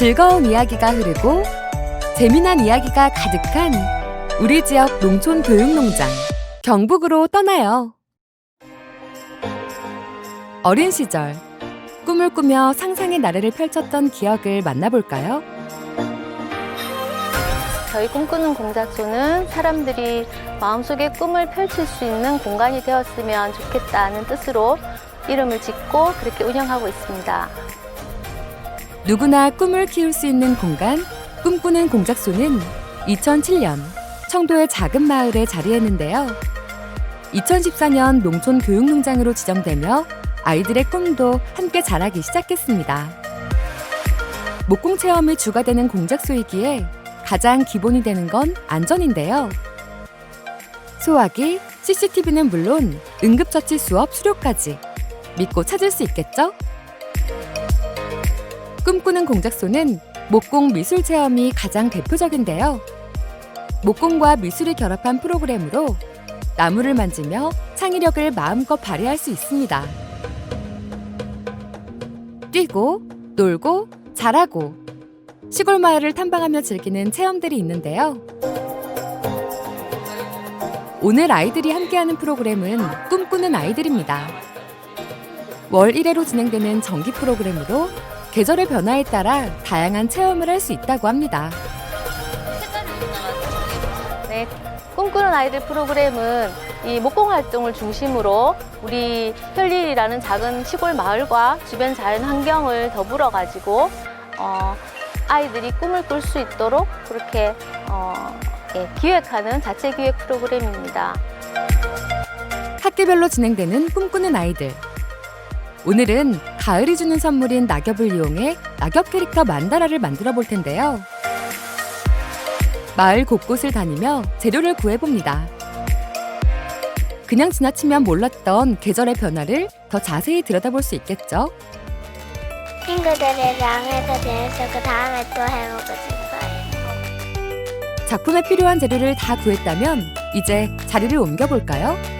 즐거운 이야기가 흐르고 재미난 이야기가 가득한 우리 지역 농촌 교육 농장 경북으로 떠나요. 어린 시절 꿈을 꾸며 상상의 나래를 펼쳤던 기억을 만나볼까요? 저희 꿈꾸는 공작소는 사람들이 마음속에 꿈을 펼칠 수 있는 공간이 되었으면 좋겠다는 뜻으로 이름을 짓고 그렇게 운영하고 있습니다. 누구나 꿈을 키울 수 있는 공간 꿈꾸는 공작소는 2007년 청도의 작은 마을에 자리했는데요. 2014년 농촌 교육농장으로 지정되며 아이들의 꿈도 함께 자라기 시작했습니다. 목공 체험이 주가 되는 공작소이기에 가장 기본이 되는 건 안전인데요. 소화기, CCTV는 물론 응급처치 수업 수료까지 믿고 찾을 수 있겠죠? 꿈꾸는 공작소는 목공 미술 체험이 가장 대표적인데요. 목공과 미술이 결합한 프로그램으로 나무를 만지며 창의력을 마음껏 발휘할 수 있습니다. 뛰고, 놀고, 잘하고, 시골 마을을 탐방하며 즐기는 체험들이 있는데요. 오늘 아이들이 함께하는 프로그램은 꿈꾸는 아이들입니다. 월 1회로 진행되는 정기 프로그램으로 계절의 변화에 따라 다양한 체험을 할 수 있다고 합니다. 네, 꿈꾸는 아이들 프로그램은 이 목공 활동을 중심으로 우리 혈리라는 작은 시골 마을과 주변 자연 환경을 더불어 가지고 어, 아이들이 꿈을 꿀 수 있도록 그렇게 어, 예, 기획하는 자체 기획 프로그램입니다. 학기별로 진행되는 꿈꾸는 아이들. 오늘은 가을이 주는 선물인 낙엽을 이용해 낙엽 캐릭터 만다라를 만들어 볼 텐데요. 마을 곳곳을 다니며 재료를 구해봅니다. 그냥 지나치면 몰랐던 계절의 변화를 더 자세히 들여다볼 수 있겠죠? 친구들이랑 해서 재밌어. 그 다음에 또 해보고 싶어요. 작품에 필요한 재료를 다 구했다면 이제 자리를 옮겨볼까요?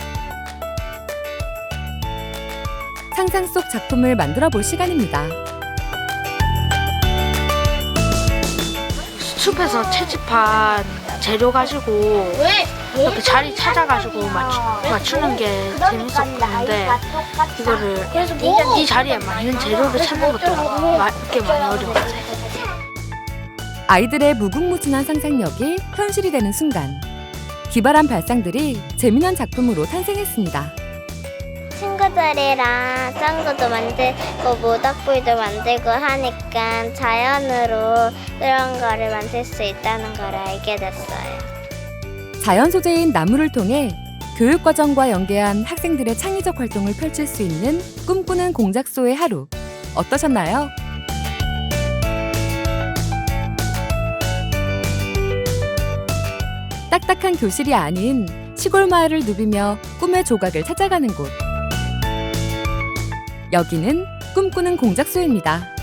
상상 속 작품을 만들어 볼 시간입니다. 숲에서 채집한 재료 가지고 이렇게 자리 찾아가지고 맞추, 맞추는 게 재밌었는데 이거를 이 자리에 맞는 재료를 찾는 것도 마- 꽤 많이 어려웠어요. 아이들의 무궁무진한 상상력이 현실이 되는 순간 기발한 발상들이 재미난 작품으로 탄생했습니다. 친구들이랑 짱구도 만들고 모닥불도 만들고 하니까 자연으로 그런 거를 만들 수 있다는 걸 알게 됐어요. 자연 소재인 나무를 통해 교육 과정과 연계한 학생들의 창의적 활동을 펼칠 수 있는 꿈꾸는 공작소의 하루 어떠셨나요? 딱딱한 교실이 아닌 시골 마을을 누비며 꿈의 조각을 찾아가는 곳. 여기는 꿈꾸는 공작소입니다.